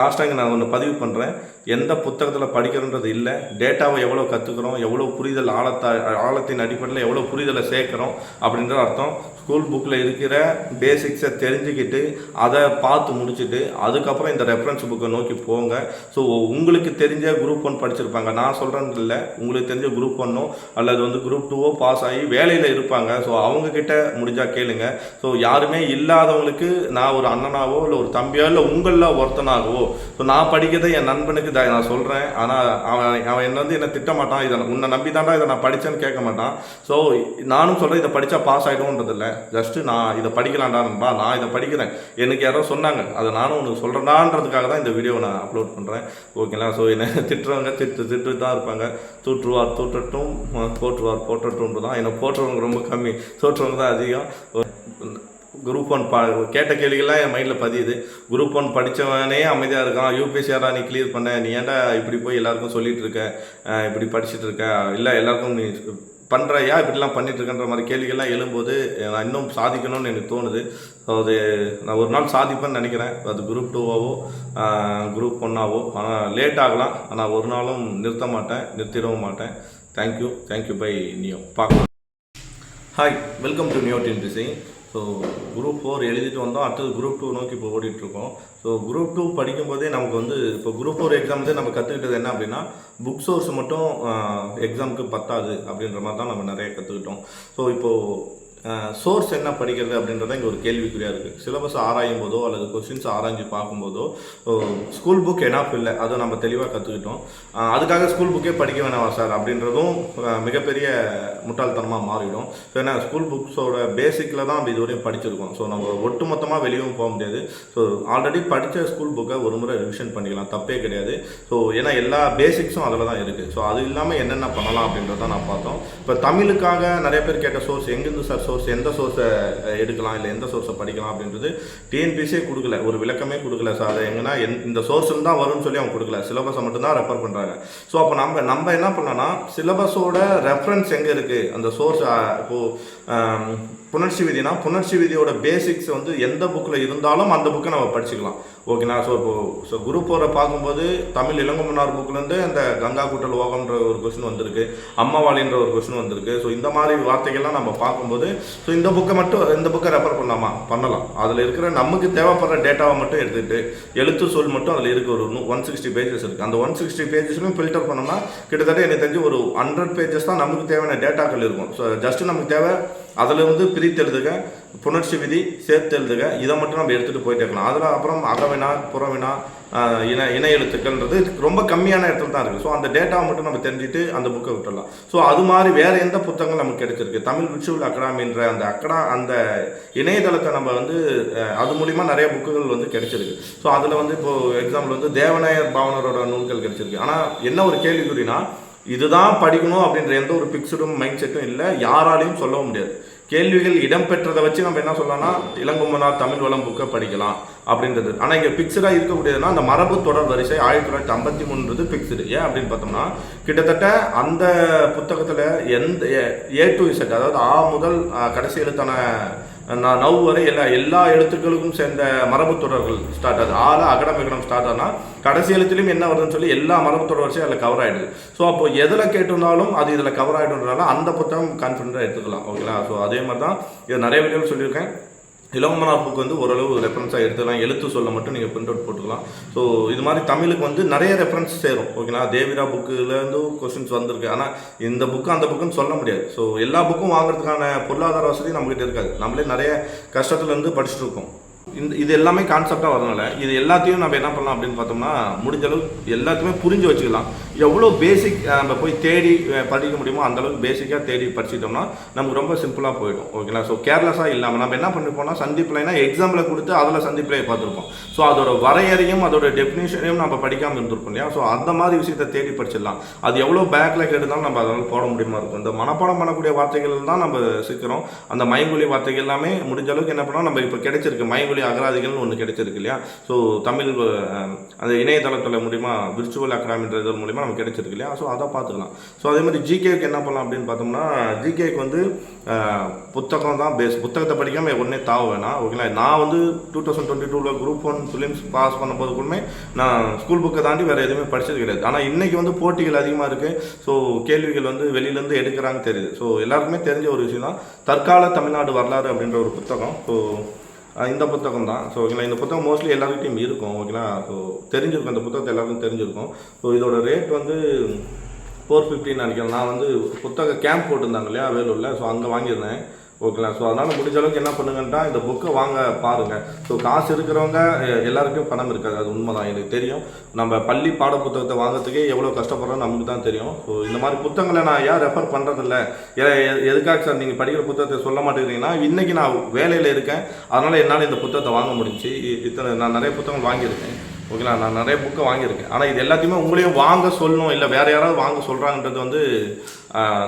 லாஸ்ட்டாக நான் ஒன்று பதிவு பண்ணுறேன் எந்த புத்தகத்தில் படிக்கிறன்றது இல்லை. டேட்டாவை எவ்வளோ கற்றுக்குறோம் எவ்வளோ புரிதல் ஆழத்தை ஆழத்தின் அடிப்படையில் எவ்வளோ புரிதலை சேர்க்குறோம் அப்படின்ற அர்த்தம். ஸ்கூல் புக்கில் இருக்கிற பேசிக்ஸை தெரிஞ்சுக்கிட்டு அதை பார்த்து முடிச்சுட்டு அதுக்கப்புறம் இந்த ரெஃபரன்ஸ் புக்கை நோக்கி போங்க. ஸோ உங்களுக்கு தெரிஞ்ச குரூப் ஒன் படிச்சிருப்பாங்க. நான் சொல்கிறது இல்லை. உங்களுக்கு தெரிஞ்ச குரூப் ஒன்னோ அல்லது வந்து குரூப் டூவோ பாஸ் ஆகி வேலையில் இருப்பாங்க. ஸோ அவங்கக்கிட்ட முடிஞ்சால் கேளுங்க. ஸோ யாருமே இல்லாதவங்களுக்கு நான் ஒரு அண்ணனாவோ இல்லை ஒரு தம்பியோ இல்லை உங்களில் ஒருத்தனாகவோ. ஸோ நான் படிக்கிறதை என் நண்பனுக்கு நான் சொல்கிறேன் ஆனால் அவன் அவன் என்ன வந்து என்னை திட்டமாட்டான் இதை உன்னை நம்பி தாண்டா இதை நான் படித்தேன்னு கேட்க மாட்டான். ஸோ நானும் சொல்கிறேன் இதை படித்தா பாஸ் ஆகிடும்ன்றது இல்லை ஜஸ்ட்டு நான் இதை படிக்கலான்டான்பா நான் இதை படிக்கிறேன். எனக்கு யாரோ சொன்னாங்க. அதை நானும் உனக்கு சொல்கிறேன்டான்றதுக்காக தான் இந்த வீடியோவை நான் அப்லோட் பண்ணுறேன் ஓகேங்களா ஸோ என்ன திட்டுறவங்க திட்டு திட்டு தான் இருப்பாங்க. தூற்றுவார் தூற்றட்டும் போற்றுவார் போற்றட்டும் தான். என்னை போற்றுறவங்க ரொம்ப கம்மி. தோற்றுறவங்க தான் அதிகம். குரூப் ஒன் பா கேட்ட கேள்விகள்லாம் என் மைண்டில் பதியுது. குரூப் ஒன் படித்தவனே அமைதியாக இருக்கான். யூபிஎஸ்சியாரா நீ கிளியர் பண்ண? நீ ஏன்டா இப்படி போய் எல்லாருக்கும் சொல்லிட்டு இருக்க? இப்படி படிச்சுட்டு இருக்க? இல்லை எல்லாருக்கும் நீ பண்ணுறையா இப்படிலாம் பண்ணிட்டுருக்கன்ற மாதிரி கேள்விகள்லாம் எழும்போது நான் இன்னும் சாதிக்கணும்னு எனக்கு தோணுது. ஸோ அது நான் ஒரு நாள் சாதிப்பேன்னு நினைக்கிறேன். அது குரூப் டூவாவோ குரூப் ஒன்னாவோ ஆனால் லேட் ஆகலாம். ஆனால் ஒரு நாளும் நிறுத்த மாட்டேன். நிறுத்திடவும் மாட்டேன். Thank you thank you bye neo பார்க்கலாம் hi welcome to new design so group four எழுதிட்டு வந்தோம். அடுத்தது குரூப் டூ நோக்கி இப்போ ஓடிட்டுருக்கோம். ஸோ குரூப் டூ படிக்கும்போதே நமக்கு வந்து இப்போ குரூப் ஃபோர் எக்ஸாம்ஸே நம்ம கற்றுக்கிட்டது என்ன அப்படின்னா புக் சோர்ஸ் மட்டும் எக்ஸாமுக்கு பத்தாது அப்படின்ற மாதிரி தான் நம்ம நிறைய கற்றுக்கிட்டோம் ஸோ இப்போது சோர்ஸ் என்ன படிக்கிறது அப்படின்றத இங்கே ஒரு கேள்விக்குறியாக இருக்குது சிலபஸ் ஆராயும் போதோ அல்லது கொஸ்டின்ஸ் ஆராய்ஞ்சு பார்க்கும்போதோ ஸ்கூல் புக் எனாஃப் இல்லை. அதை நம்ம தெளிவாக கற்றுக்கிட்டோம் அதுக்காக ஸ்கூல் புக்கே படிக்க வேணாமா சார் அப்படின்றதும் மிகப்பெரிய முட்டாள்தனமாக மாறிடும். ஸோ ஏன்னா ஸ்கூல் புக்ஸோட பேசிக்கில் தான் நம்ம இதுவரையும் படிச்சிருக்கோம். ஸோ நம்ம ஒட்டுமொத்தமாக வெளியும் போக முடியாது. ஸோ ஆல்ரெடி படித்த ஸ்கூல் புக்கை ஒரு முறை ரிவிஷன் பண்ணிக்கலாம். தப்பே கிடையாது. ஸோ ஏன்னா எல்லா பேசிக்ஸும் அதில் தான் இருக்குது ஸோ அது இல்லாமல் என்னென்ன பண்ணலாம் அப்படின்றத நான் பார்த்தோம். இப்போ தமிழுக்காக நிறைய பேர் கேட்ட சோர்ஸ் எங்கேருந்து சார் சோர்ஸ் எந்த சோர்ஸை எடுக்கலாம் இல்லை எந்த சோர்ஸை படிக்கலாம் அப்படின்றது டிஎன்பிசியே கொடுக்கல. ஒரு விளக்கமே கொடுக்கல சார் அது எங்கன்னா இந்த சோர்ஸில் தான் வரும்னு சொல்லி அவங்க கொடுக்கல. சிலபஸை மட்டும்தான் ரெஃபர் பண்ணுறாங்க ஸோ அப்போ நம்ம நம்ம என்ன பண்ணோம்னா சிலபஸோட ரெஃபரன்ஸ் எங்கே இருக்குது அந்த சோர்ஸ் இப்போது புணர்ச்சி விதினா புணர்ச்சி விதியோட பேசிக்ஸ் வந்து எந்த புக்கில் இருந்தாலும் அந்த புக்கை நம்ம படிச்சுக்கலாம். ஓகேண்ணா ஸோ இப்போ ஸோ குரூப் ஃபோரை பார்க்கும்போது தமிழ் இளங்கமன்னார் புக்லேருந்து அந்த கங்கா கூட்டல் ஓகம்ன்ற ஒரு கொஸ்டின் வந்திருக்கு அம்மாவாளின்ற ஒரு கொஸ்டின் வந்திருக்கு. ஸோ இந்த மாதிரி வார்த்தைகள்லாம் நம்ம பார்க்கும்போது ஸோ இந்த புக்கை மட்டும் இந்த புக்கை ரெஃபர் பண்ணலாமா? பண்ணலாம். அதில் இருக்கிற நமக்கு தேவைப்படுற டேட்டாவை மட்டும் எடுத்துக்கிட்டு எழுத்து சொல் மட்டும் அதில் இருக்க. ஒரு ஒன் சிக்ஸ்டி பேஜஸ் இருக்குது அந்த ஒன் சிக்ஸ்டி பேஜஸ்லையும் ஃபில்டர் பண்ணோம்னா கிட்டத்தட்ட எனக்கு தெரிஞ்சு ஒரு ஹண்ட்ரட் பேஜஸ் தான் நமக்கு தேவையான டேட்டாக்கள் இருக்கும். ஸோ ஜஸ்ட் நமக்கு தேவை அதில் வந்து புணர்ச்சி விதி சேர்த்தெழுதுக இதை மட்டும் நம்ம எடுத்துகிட்டு போயிட்டே இருக்கலாம். அதில் அப்புறம் அகவினா புறவினா இன இணை எழுத்துக்கள்ன்றது ரொம்ப கம்மியான இடத்துல தான் இருக்குது ஸோ அந்த டேட்டாவை மட்டும் நம்ம தெரிஞ்சுட்டு அந்த புக்கை விட்டுடலாம். ஸோ அது மாதிரி வேறு எந்த புத்தகங்கள் நமக்கு கிடைச்சிருக்கு? தமிழ் விர்ச்சுவல் அகாடமின்ற அந்த அக்கடா அந்த இணையதளத்தை நம்ம வந்து அது மூலிமா நிறைய புக்குகள் வந்து கிடைச்சிருக்கு. ஸோ அதில் வந்து இப்போது எக்ஸாம்பிள் வந்து தேவநாயர் பாவனரோட நூல்கள் கிடைச்சிருக்கு. ஆனால் என்ன ஒரு கேள்விக்குறினா இதுதான் படிக்கணும் அப்படின்ற எந்த ஒரு பிக்சடும் மைண்ட் செட்டும் இல்லை. யாராலையும் சொல்லவும் முடியாது. கேள்விகள் இடம்பெற்றதை வச்சு நம்ம என்ன சொல்லலாம்னா இளங்குமனார் தமிழ் வளம் புக்கை படிக்கலாம். அப்படின்றது. ஆனால் இங்கே பிக்சடாக இருக்கக்கூடியதுன்னா அந்த மரபு தொடர் வரிசை ஆயிரத்தி தொள்ளாயிரத்தி ஐம்பத்தி மூணுன்றது பிக்சடு ஏன் அப்படின்னு பார்த்தோம்னா கிட்டத்தட்ட அந்த புத்தகத்தில் எந்த ஏ டு இசட் அதாவது ஆ முதல் கடைசி எழுத்தான நான் நவ் வரை எல்லா எல்லா எழுத்துக்களுக்கும் சேர்ந்த மரபு தொடர்கள் ஸ்டார்ட் ஆகுது. ஆல அகடமிகடம் ஸ்டார்ட் ஆனால் கடைசி எழுத்துலையும் என்ன வருதுன்னு சொல்லி எல்லா மரபு தொடர் வரிசையும் அதில் கவர் ஆகிடுது ஸோ அப்போ எதில் கேட்டிருந்தாலும் அது இதில் கவர் ஆகிடும்ன்றனால அந்த புத்தகம் கான்ஃபிடண்ட்டாக எடுத்துக்கலாம். ஓகேங்களா ஸோ அதே மாதிரி தான் இது நிறைய வீடியோவில் சொல்லியிருக்கேன். இளவமனா புக் வந்து ஓரளவு ரெஃபரன்ஸாக எடுத்துக்கலாம். எழுத்து சொல்ல மட்டும் நீங்கள் பிரிண்ட் அவுட் போட்டுக்கலாம். ஸோ இது மாதிரி தமிழுக்கு வந்து நிறைய ரெஃபரன்ஸ் சேரும். ஓகேங்களா தேவிரா புக்குலேருந்து கொஸ்டின்ஸ் வந்திருக்கு. ஆனால் இந்த புக்கு அந்த புக்குன்னு சொல்ல முடியாது. ஸோ எல்லா புக்கும் வாங்குறதுக்கான பொருளாதார வசதி நம்மகிட்ட இருக்காது. நம்மளே நிறைய கஷ்டத்துலேருந்து படிச்சுட்டு இருக்கோம். இந்த இது எல்லாமே கான்செப்டாக வரனால இது எல்லாத்தையும் நம்ம என்ன பண்ணலாம் அப்படின்னு பார்த்தோம்னா முடிஞ்ச அளவுக்கு எல்லாத்தையுமே புரிஞ்சு வச்சுக்கலாம். எவ்வளோ பேசிக் நம்ம போய் தேடி படிக்க முடியுமோ அந்த அளவுக்கு பேசிக்காக தேடி படிச்சிட்டோம்னா நமக்கு ரொம்ப சிம்பிளாக போயிடும். ஓகேங்களா ஸோ கேர்லெஸ்ஸாக இல்லாமல் நம்ம என்ன பண்ணிருப்போம்னா சந்திப்பிலைனா எக்ஸாம்பிளை கொடுத்து அதில் சந்திப்பிலையை பார்த்துருப்போம். ஸோ அதோட வரையறையும் அதோட டெஃபினேஷனையும் நம்ம படிக்காமல் இருந்திருப்போம் இல்லையா? ஸோ அந்த மாதிரி விஷயத்தை தேடி படிச்சிடலாம். அது எவ்வளோ பேக்கில் கேட்டுதான் நம்ம அதனால் போட முடியுமா இருக்கும். இந்த மனப்பாடம் பண்ணக்கூடிய வார்த்தைகள் தான் நம்ம சிக்கிறோம் அந்த மைங்குலி வார்த்தைகள் எல்லாமே முடிஞ்ச அளவுக்கு என்ன பண்ணோம் நம்ம இப்போ கிடைச்சிருக்கு. மைங்குலி வழி அகராதிகள்னு ஒன்று கிடைச்சிருக்கு இல்லையா? ஸோ தமிழ் அந்த இணையதளத்தில் மூலிமா விர்ச்சுவல் அகாடமின்றது மூலிமா நமக்கு கிடைச்சிருக்கு இல்லையா? ஸோ அதை பார்த்துக்கலாம். ஸோ அதே மாதிரி ஜிகேக்கு என்ன பண்ணலாம் அப்படின்னு பார்த்தோம்னா ஜிகேக்கு வந்து புத்தகம் தான் பேஸ் புத்தகத்தை படிக்காமல் உடனே தாவ வேணாம் ஓகேங்களா நான் வந்து டூ தௌசண்ட் டுவெண்ட்டி டூவில் குரூப் ஒன் ஃபிலிம்ஸ் பாஸ் பண்ணும்போது கூடமே நான் ஸ்கூல் புக்கை தாண்டி வேறு எதுவுமே படித்தது கிடையாது. ஆனால் இன்றைக்கி வந்து போட்டிகள் அதிகமாக இருக்குது ஸோ கேள்விகள் வந்து வெளியிலேருந்து எடுக்கிறாங்க தெரியுது. ஸோ எல்லாருக்குமே தெரிஞ்ச ஒரு விஷயம் தான் தற்கால தமிழ்நாடு வரலாறு அப்படின்ற ஒரு புத்தகம். ஸோ இந்த புத்தகம் தான். ஸோ ஓகேங்களா இந்த புத்தகம் மோஸ்ட்லி எல்லாருக்கிட்டையும் இருக்கும் ஓகேங்களா ஸோ தெரிஞ்சிருக்கும் இந்த புத்தகத்தை எல்லாருக்கும் தெரிஞ்சிருக்கும். ஸோ இதோட ரேட் வந்து ஃபோர் ஃபிஃப்டின்னு நினைக்கிறேன். நான் வந்து புத்தக கேம்ப் போட்டிருந்தாங்க இல்லையா வேலூரில். ஸோ அங்கே வாங்கியிருந்தேன். ஓகேங்களா? ஸோ அதனால் முடிஞ்ச அளவுக்கு என்ன பண்ணுங்கன்னா இந்த புக்கை வாங்க பாருங்கள் ஸோ காசு இருக்கிறவங்க எல்லாருக்கும் பணம் இருக்காது. அது உண்மைதான். எனக்கு தெரியும். நம்ம பள்ளி பாட புத்தகத்தை வாங்கிறதுக்கே எவ்வளோ கஷ்டப்படுறோம் நமக்கு தான் தெரியும். ஸோ இந்த மாதிரி புத்தகங்களை நான் ஏன் ரெஃபர் பண்ணுறதில்ல எதுக்காக சார் நீங்கள் படிக்கிற புத்தகத்தை சொல்ல மாட்டேங்கிறீங்கன்னா இன்றைக்கி நான் வேலையில் இருக்கேன். அதனால் என்னால் இந்த புத்தகத்தை வாங்க முடிஞ்சுச்சு இத்தனை நான் நிறைய புத்தகம் வாங்கியிருக்கேன். ஓகேங்களா? நான் நிறைய புக்கை வாங்கியிருக்கேன். ஆனால் இது எல்லாத்தையுமே உங்களையும் வாங்க சொல்லணும். இல்லை வேறு யாராவது வாங்க சொல்கிறாங்கன்றது வந்து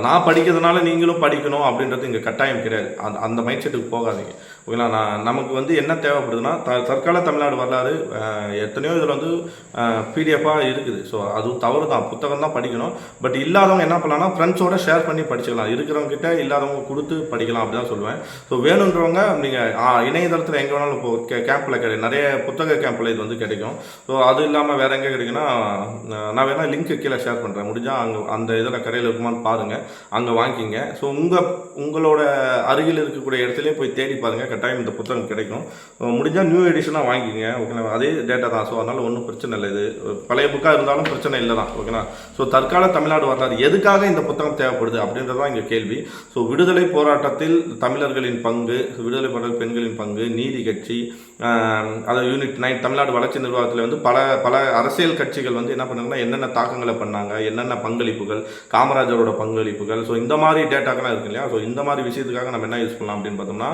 நான் படிக்கிறதுனால நீங்களும் படிக்கணும் அப்படின்றது இங்கே கட்டாயம் கிடையாது. அந்த அந்த மைண்ட் செட்டுக்கு போகாதீங்க. ஓகேங்களா? நான் நமக்கு வந்து என்ன தேவைப்படுதுன்னா த தற்கால தமிழ்நாடு வரலாறு எத்தனையோ இதில் வந்து பிடிஎஃபாக இருக்குது. ஸோ அது தவறு தான் புத்தகம் தான் படிக்கணும். பட் இல்லாதவங்க என்ன பண்ணலாம்னா ஃப்ரெண்ட்ஸோட ஷேர் பண்ணி படிச்சுக்கலாம். இருக்கிறவங்ககிட்ட இல்லாதவங்க கொடுத்து படிக்கலாம் அப்படி தான் சொல்லுவேன். ஸோ வேணுன்றவங்க நீங்கள் இணையதளத்தில் எங்கே வேணாலும் இப்போ கே கேம்பில் கிடைக்கும் நிறைய புத்தக கேம்பில் இது வந்து கிடைக்கும். ஸோ அது இல்லாமல் வேறு எங்கே கிடைக்குன்னா நான் வேணால் லிங்க்கு கீழே ஷேர் பண்ணுறேன் முடிஞ்சால் அங்கே அந்த இதில் கடையில் இருக்குமான்னு பாருங்கள் அங்கே வாங்கிக்கிங்க. ஸோ உங்கள் உங்களோட அருகில் இருக்கக்கூடிய இடத்துலேயே போய் தேடி பாருங்கள் கட்டாயம் இந்த புத்தகம் கிடைக்கும். முடிஞ்சால் நியூ எடிஷனாக வாங்கிக்கிங்க ஓகேங்களா அதே டேட்டா தான். ஸோ அதனால் ஒன்றும் பிரச்சனை இல்லை. இது பழைய புக்காக இருந்தாலும் பிரச்சனை இல்லை தான் ஓகேங்களா ஸோ தற்கால தமிழ்நாடு வரலாறு எதுக்காக இந்த புத்தகம் தேவைப்படுது அப்படின்றது தான் இங்கே கேள்வி. ஸோ விடுதலை போராட்டத்தில் தமிழர்களின் பங்கு விடுதலை போராட்ட பெண்களின் பங்கு நீதி கட்சி அதாவது யூனிட் நைன் தமிழ்நாடு வளர்ச்சி நிர்வாகத்தில் வந்து பல பல அரசியல் கட்சிகள் வந்து என்ன பண்ணாங்கன்னா என்னென்ன தாக்கங்களை பண்ணாங்க என்னென்ன பங்களிப்புகள் காமராஜரோட பங்களிப்புகள் ஸோ இந்த மாதிரி டேட்டாக்கெல்லாம் இருக்கு இல்லையா? ஸோ இந்த மாதிரி விஷயத்துக்காக நம்ம என்ன யூஸ் பண்ணலாம் அப்படின்னு பார்த்தோம்னா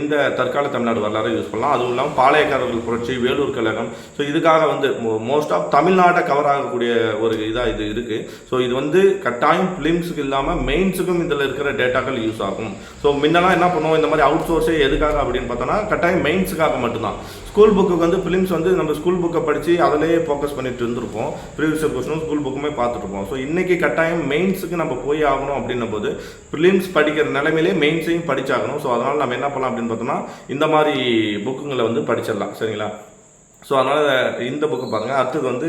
இந்த தற்கால தமிழ்நாடு வரலாறு யூஸ் பண்ணலாம். அதுவும் இல்லாமல் பாளையக்காரர்கள் புரட்சி வேலூர் கழகம் ஸோ இதுக்காக வந்து மோஸ்ட் ஆஃப் தமிழ்நாட்டை கவர் ஆகக்கூடிய ஒரு இதாக இது இருக்குது ஸோ இது வந்து கட்டாயம் ஃபிலிம்ஸுக்கு இல்லாமல் மெயின்ஸுக்கும் இதில் இருக்கிற டேட்டாக்கள் யூஸ் ஆகும். ஸோ முன்னெல்லாம் என்ன பண்ணுவோம் இந்த மாதிரி அவுட் சோர்ஸே எதுக்காக அப்படின்னு பார்த்தோன்னா கட்டாயம் மெயின்ஸுக்காக மட்டும்தான். ஸ்கூல் புக்கு வந்து ஃபிலிம்ஸ் வந்து நம்ம ஸ்கூல் புக்கை படித்து அதிலேயே ஃபோக்கஸ் பண்ணிட்டு இருந்திருப்போம். ப்ரீவியஸ் கொஸ்டினும் ஸ்கூல் புக்குமே பார்த்துட்டு ஸோ இன்னைக்கு கட்டாயம் மெயின்ஸுக்கு நம்ம போய் ஆகணும் அப்படின்னும் போது ஃபிலிம்ஸ் படிக்கிற நிலைமையிலே மெயின்ஸையும் படிச்சாகணும். ஸோ அதனால் நம்ம என்ன பண்ணலாம் அப்படின்னு பார்த்தோம்னா இந்த மாதிரி புக்குங்களை வந்து படிச்சிடலாம். சரிங்களா? ஸோ அதனால் இந்த புக்கு பாருங்கள் அடுத்தது வந்து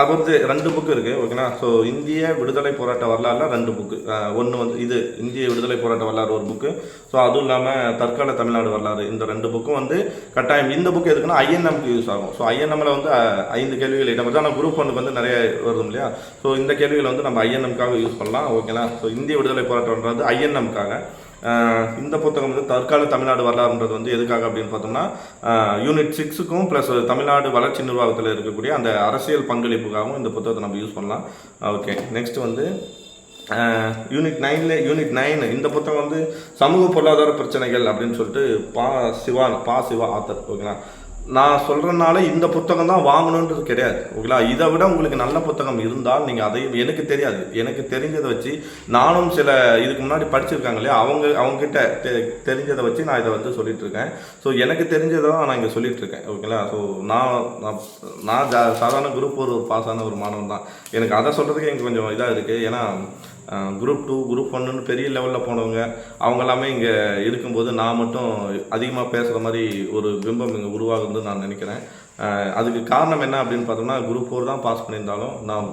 அவரது வந்து ரெண்டு புக்கு இருக்குது ஓகேங்களா ஸோ இந்திய விடுதலை போராட்ட வரலாறுல ரெண்டு புக்கு ஒன்று வந்து இது இந்திய விடுதலை போராட்ட வரலாறு ஒரு புக்கு ஸோ அதுவும் இல்லாமல் தற்கால தமிழ்நாடு வரலாறு இந்த ரெண்டு புக்கும் வந்து கட்டாயம். இந்த புக்கு எதுக்குன்னா ஐஎன்எம்க்கு யூஸ் ஆகும். ஸோ ஐஎன்எம்ல வந்து ஐந்து கேள்விகள் இடம்பெறுது ஆனால் குரூப் ஒன்றுக்கு வந்து நிறைய வருது இல்லையா? ஸோ இந்த கேள்விகளை வந்து நம்ம ஐஎன்எம்காக யூஸ் பண்ணலாம் ஓகேங்களா ஸோ இந்திய விடுதலை போராட்டம்ன்றது ஐஎன்எம்காக இந்த புத்தகம் வந்து தற்கால தமிழ்நாடு வரலாறுன்றது வந்து எதுக்காக அப்படின்னு பார்த்தோம்னா யூனிட் சிக்ஸுக்கும் ப்ளஸ் தமிழ்நாடு வளர்ச்சி நிர்வாகத்தில் இருக்கக்கூடிய அந்த அரசியல் பங்களிப்புக்காகவும் இந்த புத்தகத்தை நம்ம யூஸ் பண்ணலாம். ஓகே நெக்ஸ்ட் வந்து யூனிட் நைனில் யூனிட் நைன் இந்த புத்தகம் வந்து சமூக பொருளாதார பிரச்சனைகள் அப்படின்னு சொல்லிட்டு பா சிவா பா சிவா ஆத்தர் ஓகேங்களா நான் சொல்கிறனால இந்த புத்தகம் தான் வாங்கணுன்றது கிடையாது. ஓகேங்களா? இதை விட உங்களுக்கு நல்ல புத்தகம் இருந்தால் நீங்கள் அதையும் எனக்கு தெரியாது. எனக்கு தெரிஞ்சதை வச்சு நானும் சில இதுக்கு முன்னாடி படிச்சிருக்காங்க இல்லையா? அவங்க அவங்ககிட்ட தெ தெரிஞ்சதை வச்சு நான் இதை வந்து சொல்லிட்டு இருக்கேன் ஸோ எனக்கு தெரிஞ்சதை தான் நான் இங்கே சொல்லிட்டு இருக்கேன் ஓகேங்களா? ஸோ நான் நான் நான் ஜா சாதாரண குரூப் ஒரு பாஸ் ஆன ஒரு மாணவன் தான். எனக்கு அதை சொல்கிறதுக்கு எனக்கு கொஞ்சம் இதாக இருக்குது ஏன்னா குரூப் டூ குரூப் ஒன்றுன்னு பெரிய லெவலில் போனவங்க அவங்க எல்லாமே இங்கே இருக்கும்போது நான் மட்டும் அதிகமாக பேசுகிற மாதிரி ஒரு பிம்பம் இங்கே உருவாகுதுன்னு நான் நினைக்கிறேன். அதுக்கு காரணம் என்ன அப்படின்னு பார்த்தோம்னா குரூப் ஃபோர் தான் பாஸ் பண்ணியிருந்தாலும் நான்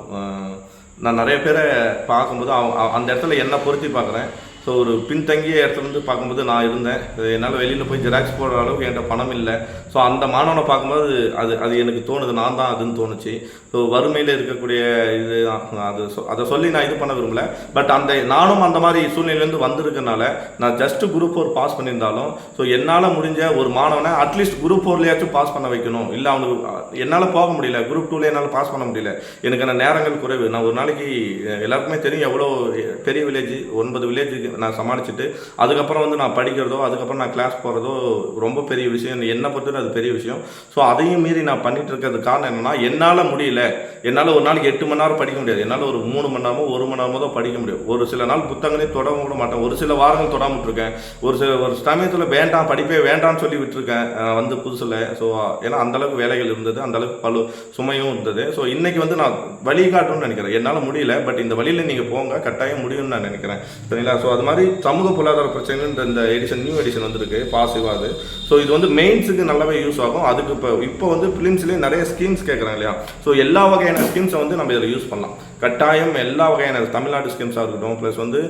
நான் நிறைய பேரை பார்க்கும்போது அவங்க அந்த இடத்துல என்னை பொருத்தி பார்க்குறேன். ஸோ ஒரு பின்தங்கிய இடத்துல இருந்து பார்க்கும்போது நான் இருந்தேன். என்னால் வெளியில் போய் ஜெராக்ஸ் போடுற அளவுக்கு என்கிட்ட பணம் இல்லை. ஸோ அந்த மாணவனை பார்க்கும்போது அது அது எனக்கு தோணுது. நான் தான் அதுன்னு தோணுச்சு. ஸோ வறுமையில் இருக்கக்கூடிய இது அது சொ- அதை சொல்லி நான் இது பண்ண விரும்பல. பட் அந்த நானும் அந்த மாதிரி சூழ்நிலையிலேருந்து வந்திருக்கனால நான் ஜஸ்ட் குரூப் ஃபோர் பாஸ் பண்ணியிருந்தாலும் ஸோ என்னால் முடிஞ்ச ஒரு மாணவனை அட்லீஸ்ட் குரூப் ஃபோர்லேயாச்சும் பாஸ் பண்ண வைக்கணும். இல்லை அவனுக்கு என்னால் போக முடியல. குரூப் டூவில் என்னால் பாஸ் பண்ண முடியல. எனக்கான நேரங்கள் குறைவு. நான் ஒரு நாளைக்கு எல்லாருக்குமே தெரியும் எவ்வளோ பெரிய வில்லேஜ் ஒன்பது வில்லேஜுக்கு நான் சமாளிச்சுட்டு அதுக்கப்புறம் வந்து நான் படிக்கிறதோ அதுக்கப்புறம் நான் கிளாஸ் போகிறதோ ரொம்ப பெரிய விஷயம். என்னை பொறுத்தவரை அது பெரிய விஷயம். ஸோ அதையும் மீறி நான் பண்ணிட்டு இருக்கிறது காரணம் என்னென்னா என்னால் முடியல. என்னால் ஒரு நாளைக்கு எட்டு மணி நேரம் படிக்க முடியாது. என்னால் ஒரு மூணு மணி நேரமோ ஒரு மணி நேரமோ தான் படிக்க முடியும். ஒரு சில நாள் புத்தகங்களே தொடங்க கூட மாட்டேன். ஒரு சில வாரங்கள் தொடாம விட்டுருக்கேன். ஒரு சில ஒரு சமயத்தில் வேண்டாம் படிப்பே வேண்டாம்னு சொல்லி விட்டுருக்கேன். வந்து புதுசில். ஸோ ஏன்னா அந்தளவுக்கு வேலைகள் இருந்தது. அந்தளவுக்கு பல சுமையும் இருந்தது. ஸோ இன்றைக்கி வந்து நான் வழிகாட்டும்னு நினைக்கிறேன். என்னால் முடியல. பட் இந்த வழியில் நீங்கள் போங்க. கட்டாயம் முடியும்னு நான் நினைக்கிறேன். சரிங்களா? ஸோ அது மாதிரி சமூக பொருளாதார பிரச்சனைன்ற இந்த எடிஷன் நியூ எடிஷன் வந்திருக்கு. பாசிவாக அது. ஸோ இது வந்து மெயின்ஸுக்கு நல்லாவே யூஸ் ஆகும். அதுக்கு இப்போ இப்போ வந்து ஃபிலிம்ஸ்லேயே நிறைய ஸ்கீம்ஸ் கேட்குறாங்க இல்லையா? ஸோ எல்லா வகையான ஸ்கீம்ஸை வந்து நம்ம இதில் யூஸ் பண்ணலாம். கட்டாயம் எல்லா வகையான தமிழ்நாடு ஸ்கீம்ஸாக இருக்கட்டும் ப்ளஸ் வந்து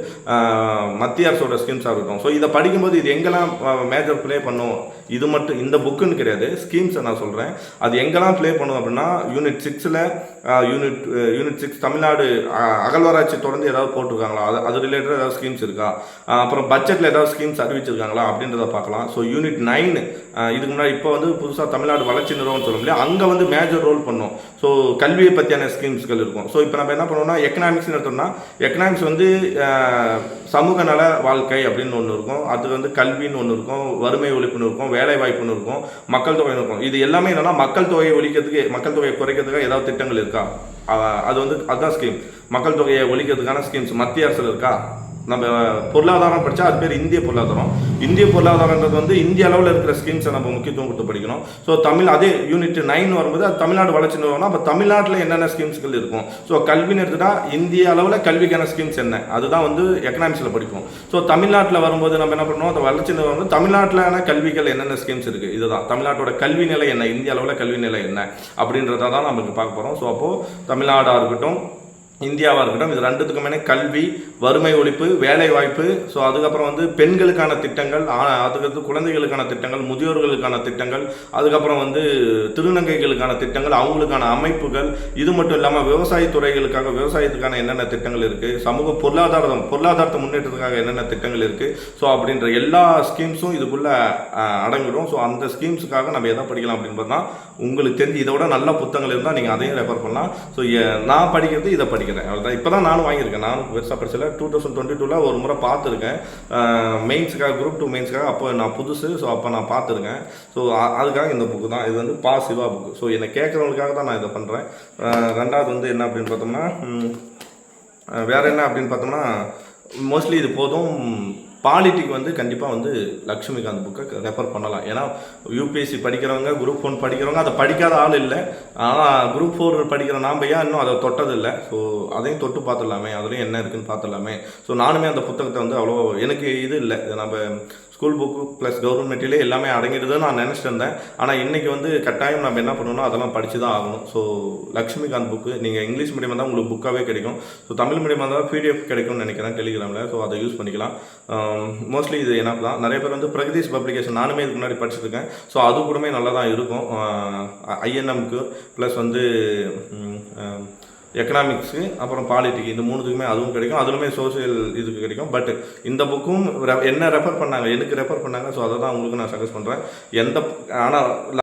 மத்திய அரசோட ஸ்கீம்ஸாக இருக்கட்டும். ஸோ இதை படிக்கும்போது இது எங்கெல்லாம் மேஜர் ப்ளே பண்ணும்? இது மட்டும் இந்த புக்குன்னு கிடையாது. ஸ்கீம்ஸை நான் சொல்கிறேன் அது எங்கெல்லாம் ப்ளே பண்ணும் அப்படின்னா யூனிட் சிக்ஸில் யூனிட் யூனிட் சிக்ஸ் தமிழ்நாடு அகழ்வாராய்ச்சி தொடர்ந்து ஏதாவது போட்டிருக்காங்களா? அது அது ரிலேட்டட் ஏதாவது ஸ்கீம்ஸ் இருக்கா? அப்புறம் பட்ஜெட்டில் ஏதாவது ஸ்கீம்ஸ் அறிவிச்சிருக்காங்களா? அப்படின்றத பார்க்கலாம். ஸோ யூனிட் நைன் இதுக்கு முன்னாடி இப்போ வந்து புதுசாக தமிழ்நாடு வளர்ச்சி நிறுவனம் சொல்ல முடியாது அங்கே வந்து மேஜர் ரோல் பண்ணும். ஸோ கல்வியை பற்றியான ஸ்கீம்ஸ்கள் இருக்கும். ஸோ இப்போ நம்ம என்ன பண்ணுவோம்னா எக்கனாமிக்ஸ்னு எடுத்தோம்னா எக்கனாமிக்ஸ் வந்து சமூக நல வாழ்க்கை அப்படின்னு ஒன்று இருக்கும். அது வந்து கல்வின்னு ஒன்று இருக்கும். வறுமை ஒழிப்புன்னு இருக்கும். வேலை வாய்ப்புன்னு இருக்கும். மக்கள் தொகைன்னு இருக்கும். இது எல்லாமே என்னன்னா மக்கள் தொகையை ஒழிக்கிறதுக்கு மக்கள் தொகையை குறைக்கிறதுக்காக ஏதாவது திட்டங்கள் இருக்கா? அது வந்து அதுதான் ஸ்கீம் மக்கள் தொகையை ஒழிக்கிறதுக்கான ஸ்கீம்ஸ் மத்திய அரசில் இருக்கா? நம்ம பொருளாதாரம் படித்தா அது பேர் இந்திய பொருளாதாரம். இந்திய பொருளாதாரன்றது வந்து இந்திய அளவில் இருக்கிற ஸ்கீம்ஸை நம்ம முக்கியத்துவம் கொடுத்து படிக்கணும். ஸோ தமிழ் அதே யூனிட் நைன் வரும்போது அது தமிழ்நாடு வளர்ச்சி நிறுவனம் அப்போ தமிழ்நாட்டில் என்னென்ன ஸ்கீம்ஸ்கள் இருக்கும்? ஸோ கல்வின்னு எடுத்துட்டா இந்திய அளவில் கல்விக்கான ஸ்கீம்ஸ் என்ன? அதுதான் வந்து எக்கனாமிக்ஸில் படிப்போம். ஸோ தமிழ்நாட்டில் வரும்போது நம்ம என்ன பண்ணுவோம்? அந்த வளர்ச்சி நிறுவனம் தமிழ்நாட்டிலான கல்விகள் என்னென்ன ஸ்கீம்ஸ் இருக்குது இதுதான். தமிழ்நாட்டோட கல்வி நிலை என்ன? இந்திய அளவில் கல்வி நிலை என்ன? அப்படின்றத தான் நம்மளுக்கு பார்க்க போகிறோம் ஸோ அப்போது தமிழ்நாடாக இருக்கட்டும் இந்தியாவாக இருக்கட்டும் இது ரெண்டுத்துக்குமே கல்வி வறுமை ஒழிப்பு வேலை வாய்ப்பு ஸோ அதுக்கப்புறம் வந்து பெண்களுக்கான திட்டங்கள் அதுக்கு அதுக்கடுத்து குழந்தைகளுக்கான திட்டங்கள் முதியோர்களுக்கான திட்டங்கள் அதுக்கப்புறம் வந்து திருநங்கைகளுக்கான திட்டங்கள் அவங்களுக்கான அமைப்புகள் இது மட்டும் இல்லாமல் விவசாயத்துறைகளுக்காக விவசாயத்துக்கான என்னென்ன திட்டங்கள் இருக்குது சமூக பொருளாதாரம் பொருளாதாரத்தை முன்னேற்றத்துக்காக என்னென்ன திட்டங்கள் இருக்குது ஸோ அப்படின்ற எல்லா ஸ்கீம்ஸும் இதுக்குள்ளே அடங்கிடும் ஸோ அந்த ஸ்கீம்ஸுக்காக நம்ம எதை படிக்கலாம் அப்படின்னு பார்த்தா உங்களுக்கு தெரிஞ்சு இதை விட நல்ல புத்தகங்கள் இருந்தால் நீங்கள் அதையும் ரெஃபர் பண்ணலாம். ஸோ நான் படிக்கிறது இதை படிக்கிறேன். அவ்வளோதான் இப்போ தான் நானும் வாங்கியிருக்கேன். நானும் பெருசாக படிச்சல டூ தௌசண்ட் டுவெண்ட்டி டூவில் ஒரு முறை பார்த்துருக்கேன். மெயின்ஸுக்காக குரூப் டூ மெயின்ஸுக்காக அப்போ நான் புதுசு ஸோ அப்போ நான் பார்த்துருக்கேன். ஸோ அதுக்காக இந்த புக்கு தான். இது வந்து பாசிவா புக்கு ஸோ என்னை கேட்குறவங்களுக்காக தான் நான் இதை பண்ணுறேன் ரெண்டாவது வந்து என்ன அப்படின்னு பார்த்தோம்னா வேறு வேற என்ன அப்படின்னு பார்த்தோம்னா மோஸ்ட்லி இது போதும். பாலிட்டிக் வந்து கண்டிப்பாக வந்து லக்ஷ்மிகாந்த் புக்கை ரெஃபர் பண்ணலாம். ஏன்னா யூபிஎஸ்சி படிக்கிறவங்க குரூப் ஒன் படிக்கிறவங்க அதை படிக்காத ஆள் இல்லை. ஆனால் குரூப் ஃபோர் படிக்கிற நாம் ஏன் இன்னும் அதை தொட்டதில்லை? ஸோ அதையும் தொட்டு பார்த்துடலாமே. அதுலேயும் என்ன இருக்குன்னு பார்த்துடலாமே. ஸோ நானுமே அந்த புத்தகத்தை வந்து அவ்வளோ எனக்கு இது இல்லை. நம்ம school book plus government material எல்லாமே அடங்கிடுதுன்னு நான் நினச்சிட்டு இருந்தேன் ஆனால் இன்றைக்கி வந்து கட்டாயம் நம்ம என்ன பண்ணணும் அதெல்லாம் படித்து தான் ஆகணும். ஸோ லக்ஷ்மிகாந்த் புக்கு நீங்கள் இங்கிலீஷ் மீடியம் தான் உங்களுக்கு புக்காகவே கிடைக்கும். ஸோ தமிழ் மீடியம் தான் பிடிஎஃப் கிடைக்கும்னு நினைக்கிறேன் டெலிகிராமில் ஸோ அதை யூஸ் பண்ணிக்கலாம். மோஸ்ட்லி இது என்ன தான். நிறைய பேர் வந்து பிரகதீஷ் பப்ளிகேஷன் நானுமே இதுக்கு முன்னாடி படிச்சிருக்கேன். ஸோ அது கூடமே நல்லா தான் இருக்கும் ஐஎன்எம்க்கு ப்ளஸ் வந்து எக்கனாமிக்ஸு அப்புறம் பாலிட்டிக் இந்த மூணுத்துக்குமே அதுவும் கிடைக்கும். அதுலுமே சோசியல் இதுக்கு கிடைக்கும். பட் இந்த புக்கும் என்ன ரெஃபர் பண்ணாங்க எனக்கு ரெஃபர் பண்ணாங்க ஸோ அதை தான் உங்களுக்கு நான் சஜஸ்ட் பண்ணுறேன் எந்த ஆனால்